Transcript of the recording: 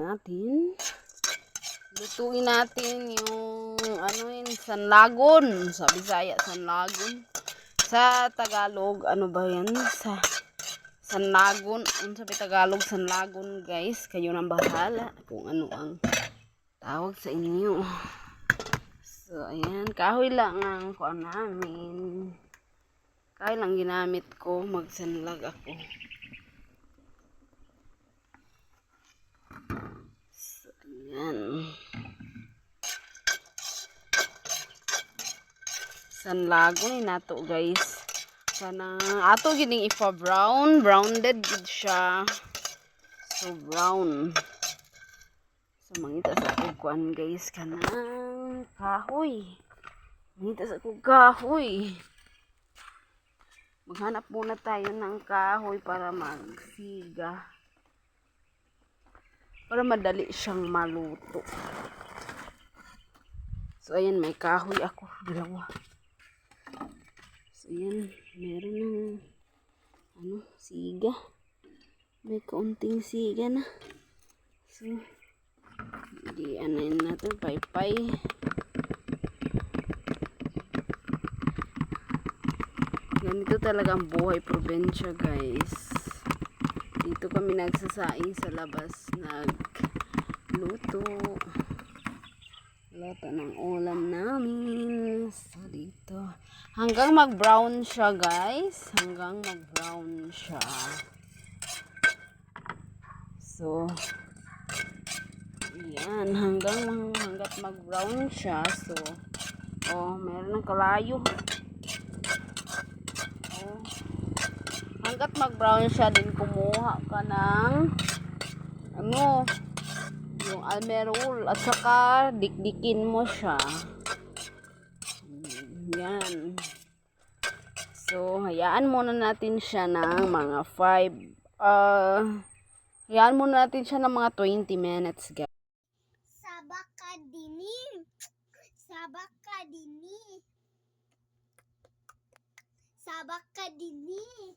natin. Lutuin natin yung ano yun, sanlagon. Sa Bisaya, sanlagon. Sa Tagalog, ano ba yan? Sa sanlagon. Ano sabi Tagalog, sanlagon guys. Kayo nang bahala kung ano ang tawag sa inyo. So, ayan. Kahoy lang ang kuha namin. Kahoy lang ginamit ko. Magsanlag ako. So, ayan. Sanlago ni nato guys. Sana ato gining ipa brown, browned gid siya. So brown. So mangita sa kukuan guys kanang kahoy. Mangita sa kog kahoy. Maghanap muna tayo ng kahoy para magsiga. Para madali siyang maluto. So ayan may kahoy ako dalawa. So ayan, meron ng ano, siga. May kaunting siga na. So, di ano yun natin, paypay. Ganito talaga ang buhay probinsya guys. Dito kami nagsasaing sa labas, nagluto. Lata ng ulam namin. So, dito. Hanggang mag-brown siya, guys. Hanggang mag-brown siya. So, yan. Hanggang hanggat mag-brown siya. So, oh, meron ng kalayo. Oh. Hanggat mag-brown siya, din kumuha ka ng ano, yung almerol at saka dikdikin mo siya. Yan. So, hayaan muna natin siya ng mga 5 uh, hayaan muna natin siya ng mga 20 minutes, guys. Sabak ka dini. Sabak ka dini. Sabak ka dini.